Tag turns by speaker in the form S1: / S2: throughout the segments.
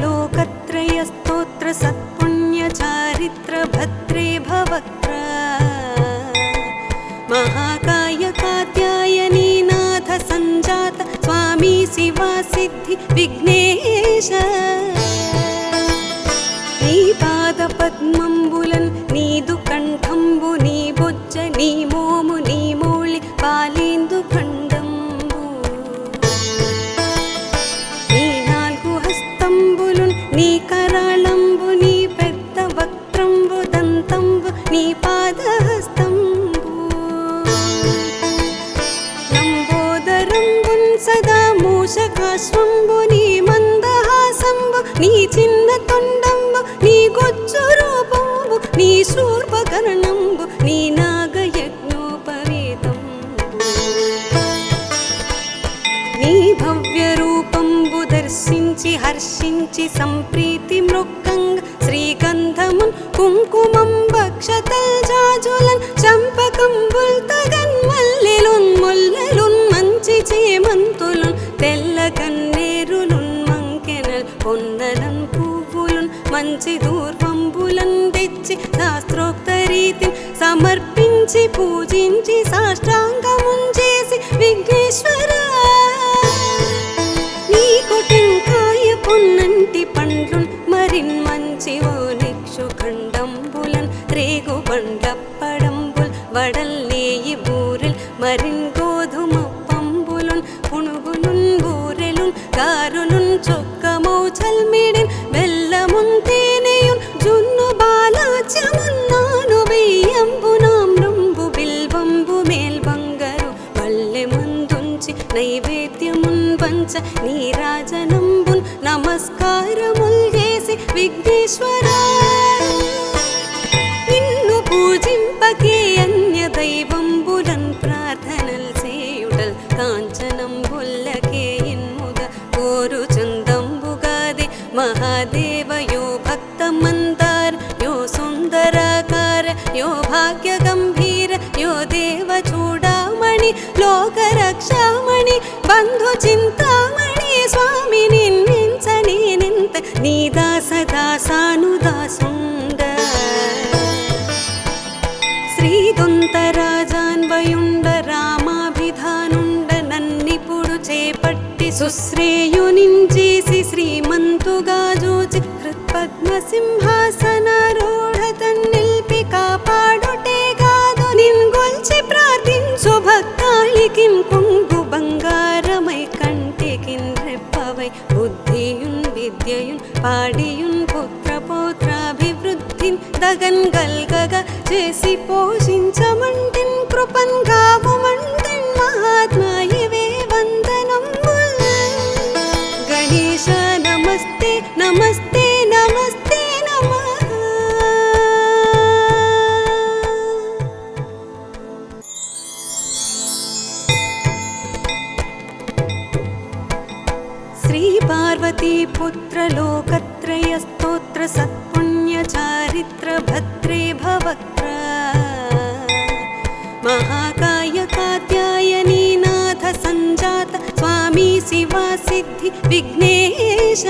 S1: लोकत्रयस्तोत्र सत्पुण्यचारित्रभद्रे भवत्र। महाकाय कात्यायनीनाथ सञ्जात स्वामी शिवासिद्धि विघ्नेश। श्रीपादपद्मम्बुल నీ పాదహస్తంబు లంబోదరంబున్ సదా మూషకాశ్వంబు నీ మందహాసంబు నీ చిన్న తొండంబు నీ గొచ్చు రూపంబు నీ శూర్పకరణంబు నీ నాగయజ్ఞోపవేతం నీ భవ్య రూపంబు దర్శించి హర్షించి సంప్రీతి మృక్ నుంచి మంచి తెచ్చి శాస్త్రోక్త రీతిని సమర్పించి పూజించి సాష్టాంగమున్ చేసి విఘ్నేశ్వర. నీ టెంకాయ పొన్నంటి పండ్లు మరిన్ మంచి ఓ నిక్షు ఖండంబులన్ రేగు బండప్పడంబుల్ వడల్ నేయి బూరిల్ మరిన్ గోధుమ పంబులున్ పుణుగులున్ బూరెలున్ కారులున్ చొక్క విఘ్నేశ్వర నీ దాస దాసాను దాసుండ శ్రీదొంతరాజాన్వయుండ రామాభిధానుండ నన్నిపుడు చేపట్టి సుశ్రేయునించేసి శ్రీమంతుగా జోచి హృత్పద్మ पार्वतीपुत्र लोकत्रयस्तोत्र सत्पुण्यचारित्रभद्रे भवत्र। महाकाय नाथ सञ्जात स्वामी शिवासिद्धि विघ्नेश।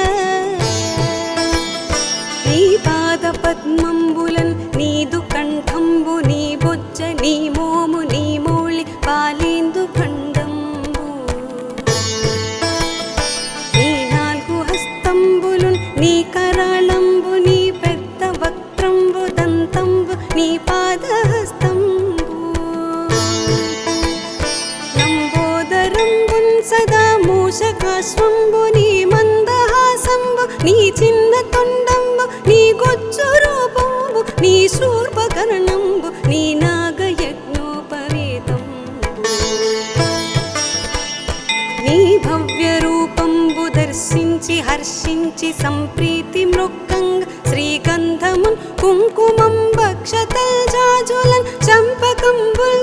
S1: नीपादपद्मम्बुलन् नीदुकण्ठम्बु निबुज नि నీ చిన్న తొండంబు నీ గొచ్చు రూపంబు నీ శూర్పకర్ణంబు నీ నాగ యజ్ఞోపవేతం నీ భవ్య రూపంబు దర్శించి హర్షించి సంప్రీతి మృక్కంగ శ్రీగంధమున్ కుంకుమం భక్షతల్ జాజులన్ చంపకంబుల్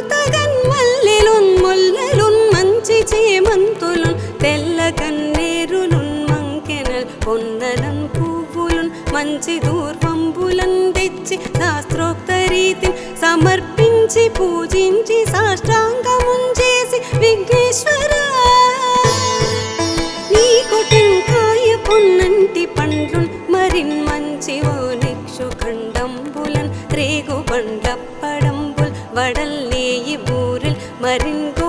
S1: బూరెల్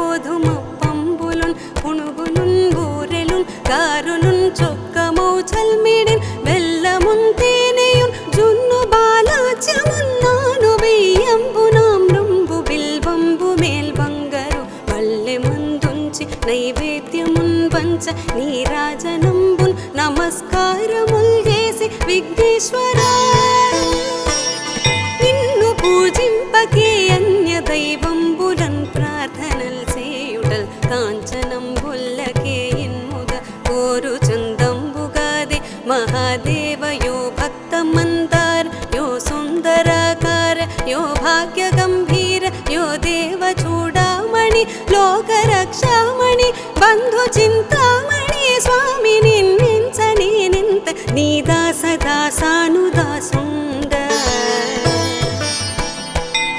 S1: నీ దాస దాసానుదాసుండ.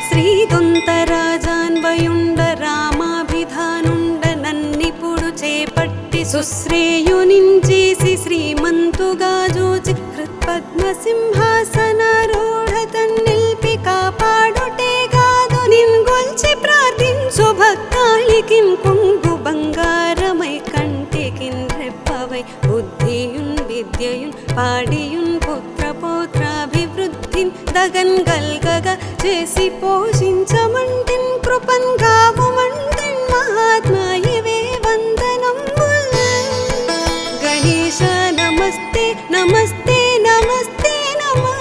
S1: శ్రీదొంతరాజాన్వయుండ రామాభిధానుండ నన్నిపుడు చేపట్టి సుశ్రేయునించేసి శ్రీమంతుగా జోచి హృత్పద్మ సింహాసనారో చేసి పోషించమంటిన్ కృపన్ కావుమంటిన్ మహాత్మాయివే వందనం గణేశ నమస్తే నమస్తే నమస్తే నమః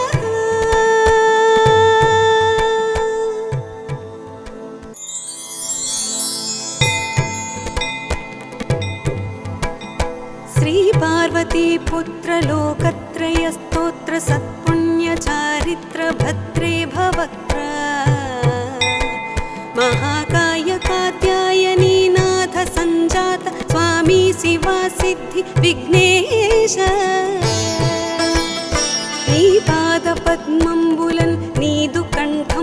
S1: శ్రీ పార్వతీ పుత్ర లోకత్రయ స్తోత్ర సత్పుణ్య చారిత్ర భద్రే భవక్త్ర महाकाय कात्यायनी नाथ सञ्जात स्वामी शिवा सिद्धि विघ्नेश। नीपादपद्मम्बुलन् नीदुकण्ठ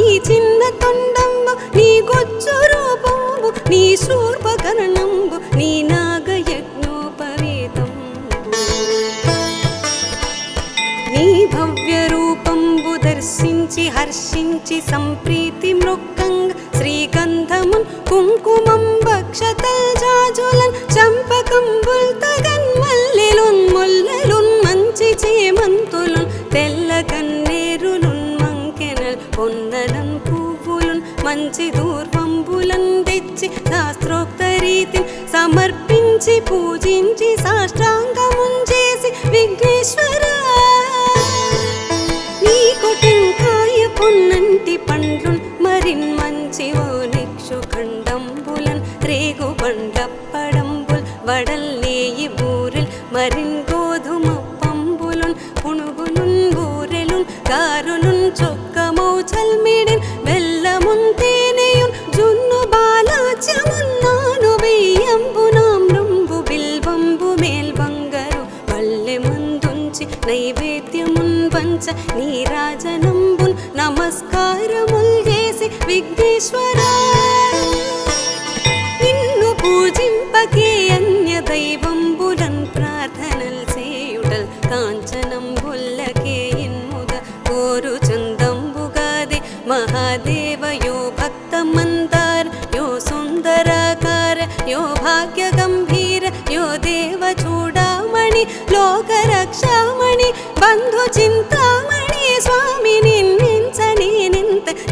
S1: నీ చిన్న తొండంబు నీ గొచ్చు రూపంబు నీ శూర్పకరణంబు నీ నాగయజ్ఞోపవేతంబు. నీ భవ్య రూపంబు దర్శించి హర్షించి సంప్రీతి మృక్కంగ శ్రీగంధమున్ కుంకుమం భక్షతల్ జాజులన్ చంపకంబుల్ తగన్ మల్లెలున్ ముల్లెలున్ మంచి చేమంతులున్ నుంచి మంచి తెచ్చి శాస్త్రోక్త రీతిని సమర్పించి పూజించి సాష్టాంగమున్ చేసి విఘ్నేశ్వరా. నీ పొన్నంటి పండ్లు మరిన్ మంచి ఓ నిక్షు ఖండంబులన్ రేగు బండప్పడంబుల్ వడల్లేయి బూరెల్ మరిన్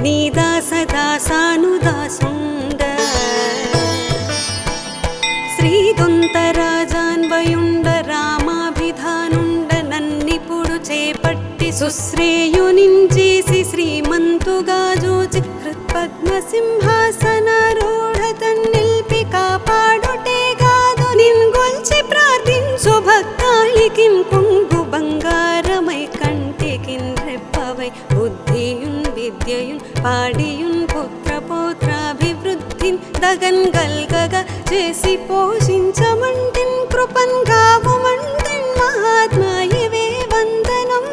S1: నీ దాస దాసానుదాసుండ శ్రీదొంతరాజాన్వయుండ రామాభిధానుండ నన్నిపుడు చేపట్టి సుశ్రేయునించేసి శ్రీమంతుగా జోచి హృత్పద్మ సింహాసనారూఢ పౌత్రాభివృద్ధిన్ దగన్ గల్గగ చేసి పోషించమంటిన్ కృపన్ గావుమంటన్ మహాత్మాయవే వందనం.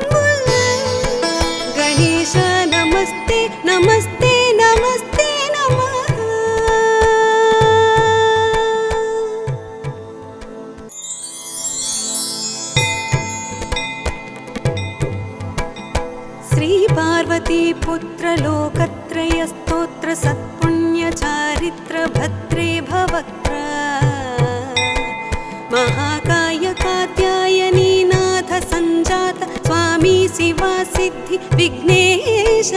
S1: గణేశ నమస్తే నమస్తే నమస్తే నమ. శ్రీ పార్వతీ పుత్రలోకత్రయ స్తోత్ర సత్పుణ్య चरित्रभद्रे भवत्र महाकाय कात्यायनी नाथ सञ्जात स्वामी शिवासिद्धि विघ्नेश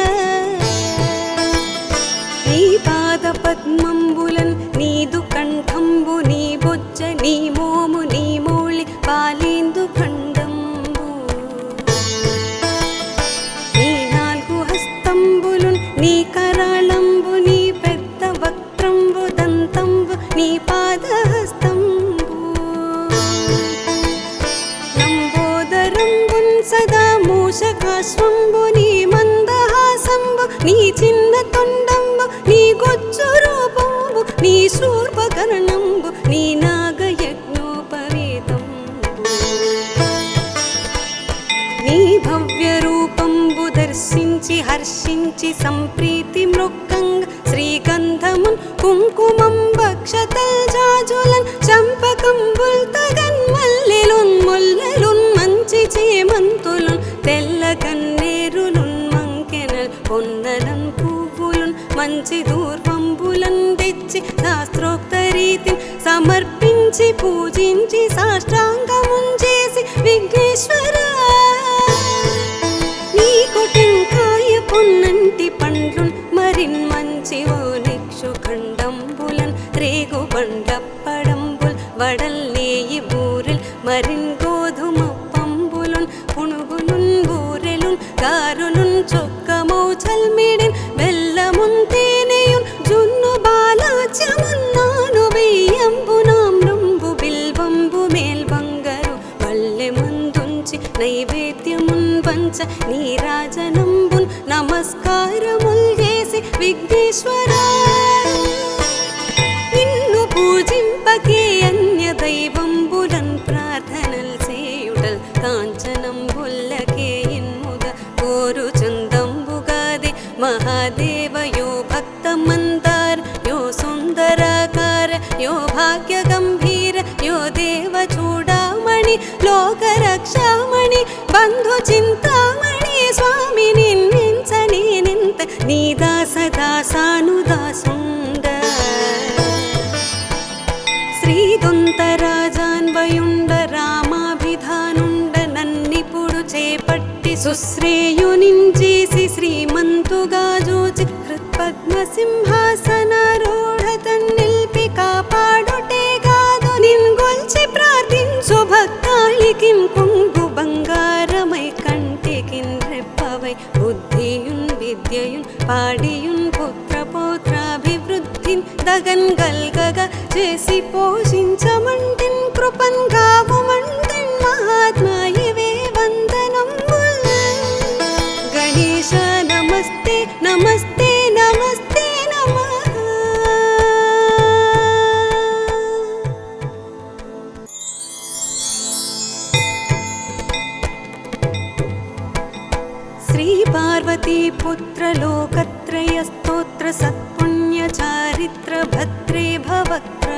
S1: नीपादपद्मम्बुलन् श्रीपादपद्मम्बुलन् नीदुकण्ठम्बुनिबोज नि చిన్న తొండంబు నీ గొచ్చు రూపంబు నీ శూర్పకర్ణంబు నీ నాగయజ్ఞోపవేతం నీ భవ్య రూపంబు దర్శించి హర్షించి సంప్రీ మంచి దూర్వంబులన్ శాస్త్రోక్త రీతి సమర్పించి పూజించి సాష్టాంగముంచేసి విఘ్నేశ్వర. నీ కొటెంకాయ పొన్నంటి పండ్లున్ మరిన్ మంచి ఓ నిక్షు ఖండంబులన్ రేగు వడల్ నేయి బూరిల్ మరిన్ నీ దాస దాసానుదాసుండ శ్రీదొంతరాజాన్వయుండ రామాభిధానుండ నన్నిపుడు చేపట్టి సుశ్రేయునించేసి శ్రీమంతుగా జోచి హృత్పద్మ విద్యయున్ పాడియున్ పుత్ర పౌత్రాభివృద్ధిన్ దగన్ గల్గగ చేసి పోషించమంటిన్ पार्वती पुत्रलोकत्रयस्तोत्र सत्पुण्यचारित्रभद्रे भवत्र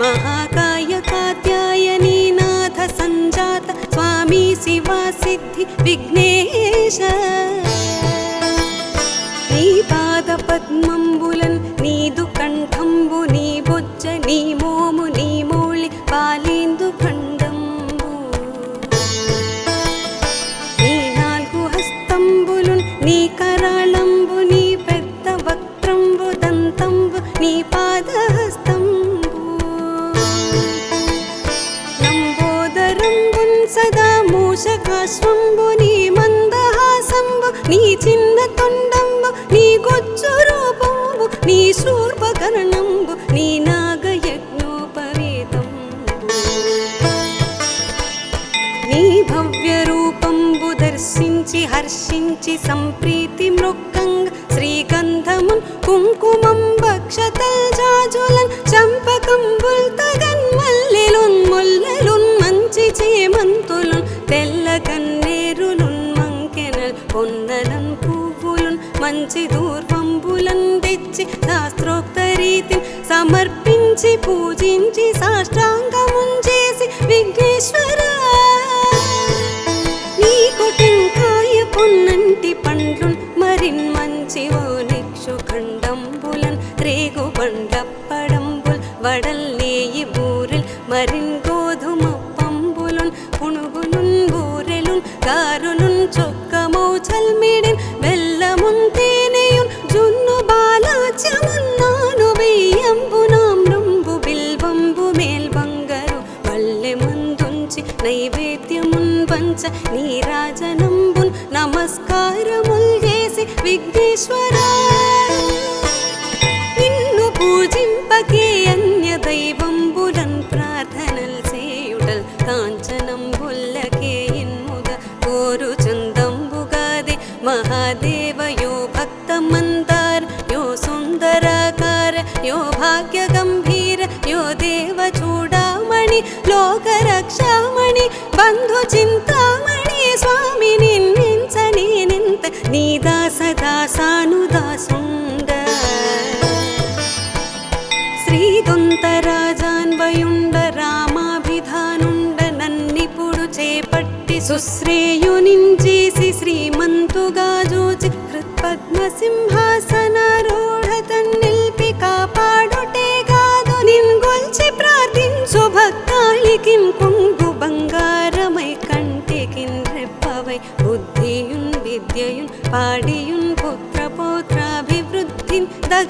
S1: महाकाय कात्यायनीनाथ सञ्जात स्वामी शिवा सिद्धि विघ्नेश। नीपादपद्मम्बुलन् మందహాసంబు చిన్న తొండంబు నీ గొచ్చు రూపంబు నీ శూర్పకరణంబు నీ నాగయజ్ఞోపవేతంబు. నీ భవ్య రూపంబు దర్శించి హర్షించి సంప్రీ బూరెల్ మరిన్ గోధుమ పంబులున్ పుణుగులున్ బూరెలున్ కారులున్ చొక్కమౌ చల్మిడిన్ బెల్లమున్ తేనెయున్ జున్ను బాలాచ్యమున్నాను వెయ్యంబునామ్రంబు బిల్వంబు మేల్బంగరు వల్లె మందుంచి నైవేద్యమున్ పంచ నీరాజనంబున్ నమస్కారముల్ చేసి విఘ్నేశ్వరా निदासदासानुदास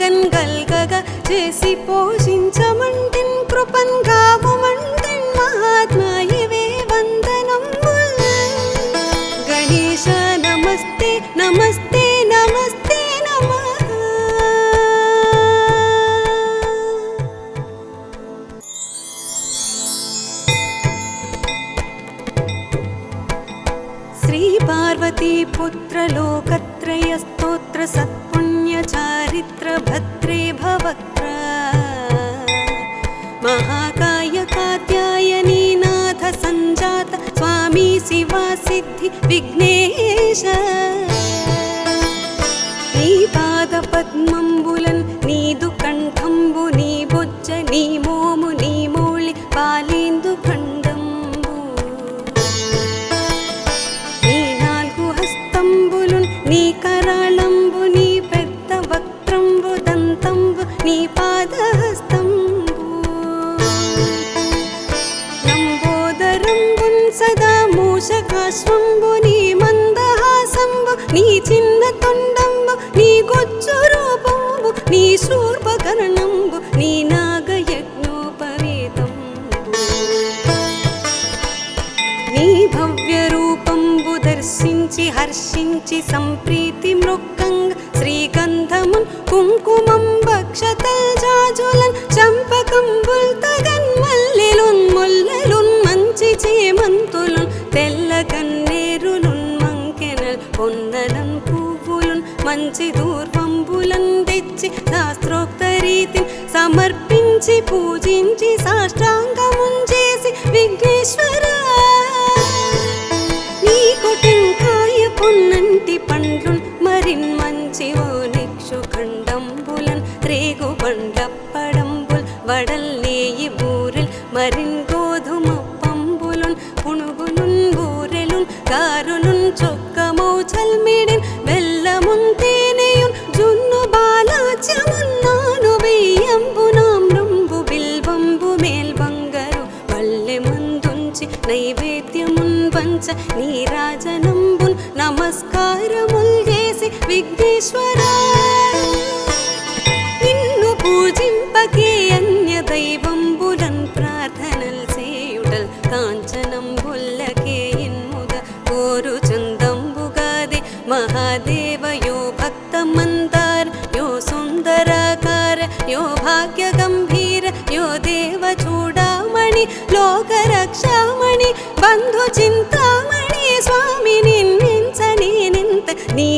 S1: పౌత్రాభివృద్ధిన్ దగన్ గల్గగ చేసి పోషించమంటిన్ కృపన్ కావమంటిన్ మహాత్మా ఇవే వందనం. గణేశ నమస్తే నమస్తే నమస్తే నమ. శ్రీ పార్వతీ పుత్రలోకత్రయ స్తోత్ర సత్పుణ్య चारित्रभद्रे भवत्र महाकाय कात्यायनीनाथ सञ्जात स्वामी शिवासिद्धि विघ्नेश। नीपादपद्मम्बुलन् नीदुकण्ठम्बु श्रीपादपद्मम्बुलन् नीदुकण्ठम्बुनिभुजनी నీ తొండంబు నీ గొచ్చు రూపంబు నీ శూర్పకర్ణంబు నీ నాగయజ్ఞోపవేతంబు. నీ భవ్య రూపంబు దర్శించి హర్షించి సంప్రీతి మృక్కంగ శ్రీగంధమున్ కుంకుమం భక్షతల్ జాజులన్ చంపకంబుల్ తగన్ మల్లెలున్ ముల్లెలున్ మంచి చేమంతులున్ తెల్ల కన్నేరులున్ మంకెనల్ పొన్నలన్ పువ్వులున్ మంచి దూర్వంబులన్ తెచ్చి శాస్త్రోక్త రీతిని సమర్పించి పూజించి సాష్టాంగమున్ చేసి విఘ్నేశ్వర నీకు టెంకాయ పొన్నంటి పండ్లున్ మరిన్ మంచివో నిక్షు ఖండంబులన్ రేగు బండప్పడంబుల్ వడల్లేయి బూరెల్ మరిన్ నీ రాజనంబున్ నమస్కారముల్ చేసి విఘ్నేశ్వర నింత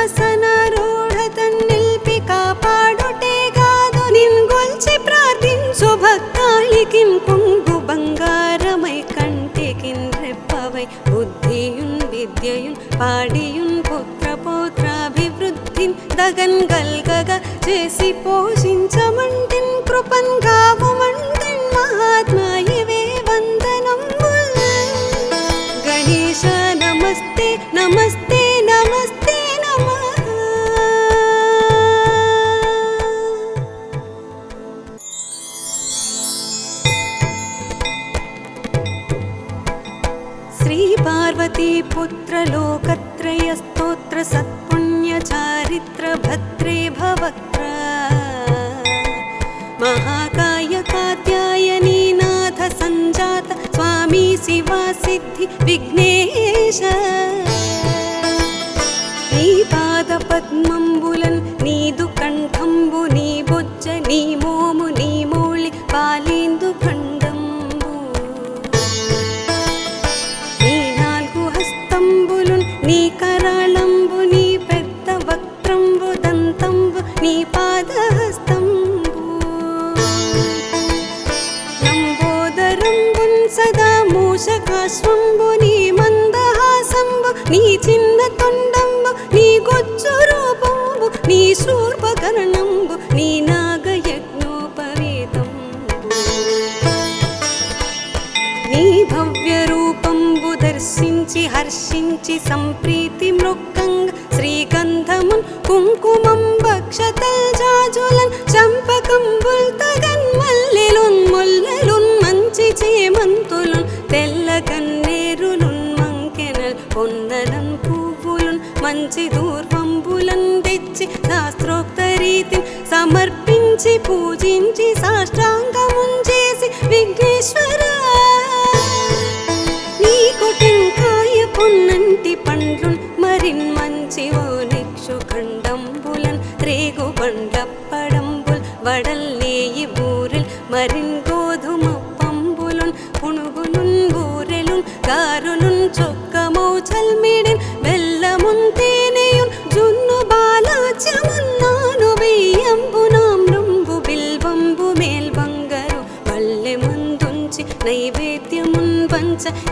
S1: పౌత్రాభివృద్ధిన్ దగన్ గల్గగా చేసి పోషించమంటిన్ కృపన్ కావమంటిన్ మహాత్మా ఇవే వందనంబుల్ గణేశ నమస్తే నమస్తే నమస్తే నమ. శ్రీ పార్వతీ పుత్రలోకత్రయ స్తోత్ర సత్పుణ్య चारित्रभद्रे भवत्र महाकाय कात्यायनी नाथ सञ्जात स्वामी शिवासिद्धि विघ्नेश। नीपादपद्मम्बुलन् नीदुकण्ठम्बु नीमो నీ తొండంబు నీ గొచ్చు రూపంబు నీ శూర్పకర్ణంబు నీ నాగ నాగయజ్ఞోపవేతంబు. నీ భవ్య రూపంబు దర్శించి హర్షించి సంప్రీతి మృక్కంగ శ్రీగంధమున్ కుంకుమం భక్షతల్ జాజులన్ చంపకంబుల్ తగన్ మల్లెలున్ ముల్లెలున్ మంచి చేమంతులున్ తెల్ల కన్నేరులున్ మంకెనల్ పొన్నలం పువ్వులున్ మంచి దూర్వంబులన్ తెచ్చి శాస్త్రోక్త రీతిని సమర్పించి పూజించి సాష్టాంగమున్ చేసి విఘ్నేశ్వర నీకు టెంకాయ పొన్నంటి పండ్లున్ మరిన్ మంచి ఓ నిక్షు ఖండంబులన్ రేగు బండప్పడంబుల్ వడల్లేయి బూరెల్ మరిన్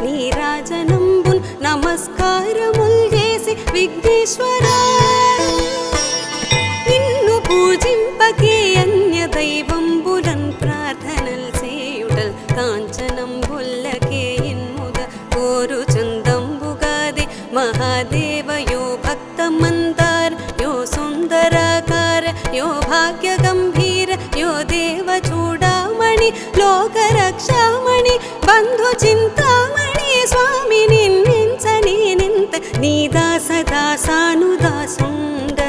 S1: ni నీ దాస దాసానుదాసుండ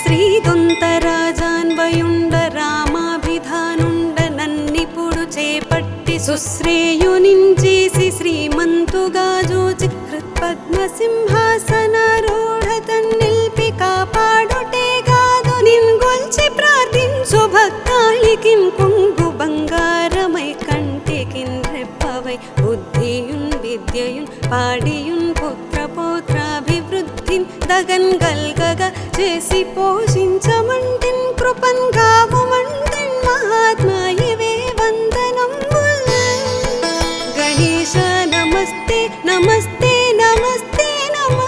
S1: శ్రీదొంతరాజాన్వయుండ రామాభిధానుండ నన్నిపుడు చేపట్టి సుశ్రేయునించేసి శ్రీమంతుగా జోచి హృత్పద్మ సింహాసనారూఢ తన్నిల్పి కాపాడుటే కాదు నిన్గొల్చి ప్రార్థించు భక్తాళికిన్ కొంగు పౌత్రాభివృద్ధిన్ దగన్ గల్గగా చేసి పోషించమంటిన్ కృపన్ గావుమంటిన్ మహాత్మా ఇవే వందనంబుల్ గణేశ నమస్తే నమస్తే నమస్తే నమ.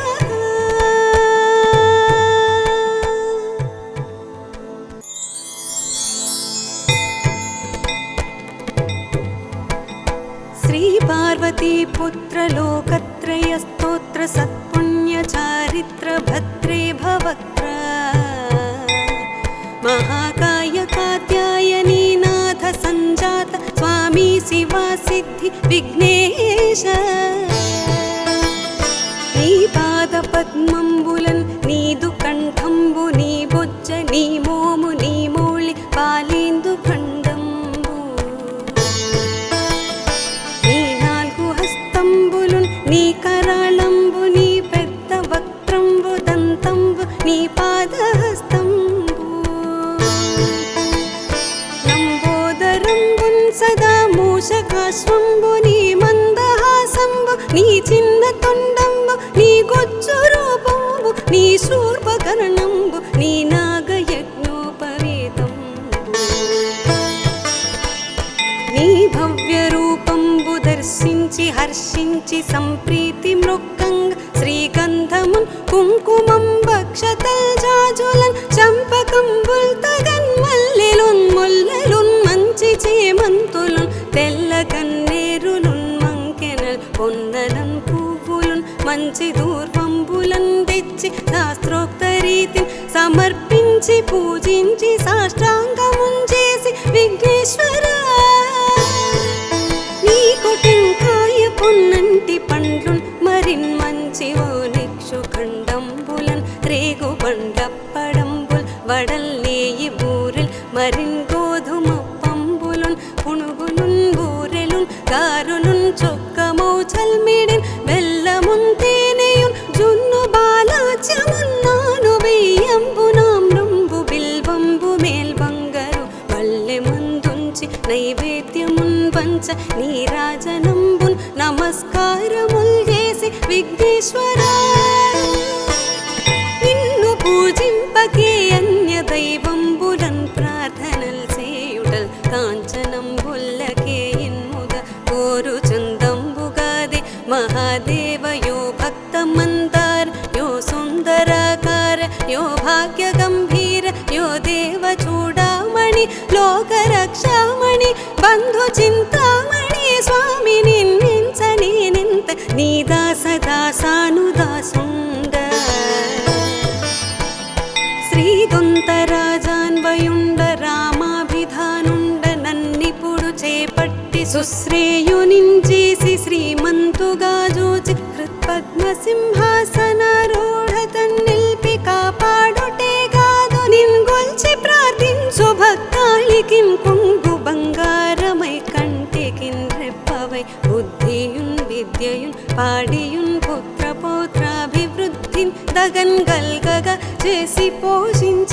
S1: శ్రీ పార్వతీ పుత్రలోకత్రయ స్తోత్ర సత్పుణ్య पवित्रभद्रे भवत्र महाकाय कात्यायनी नाथ सञ्जात स्वामी शिवा सिद्धि विघ्नेश नीपादपद्मम्बुलन् नीदुकण्ठम्बु निभुज्य नीभो కాచి సంప్రీతి మృక్కంగ్ శ్రీగంధమం కుంకుమం భక్షతల్ జాజులన్ చంపకంబుల్ తగన్ మల్లెలున్ ముల్లెలున్ మంచి చేమంతులున్ తెల్ల కన్నేరులున్ మంకెనల్ పొన్నలం పువ్వులున్ మంచి దూర్ மறின்கோ సదా సానుదాసుండ శ్రీదొంతరాజాన్వయుండ రామాభిధానుండ నన్నిపుడు చేపట్టి సుశ్రేయునించేసి శ్రీమంతుగా జోచి హృత్పద్మ సింహాసనారూఢ తన్నిల్పి కాపాడు గగన్ గల్గగ చేసి పోషించి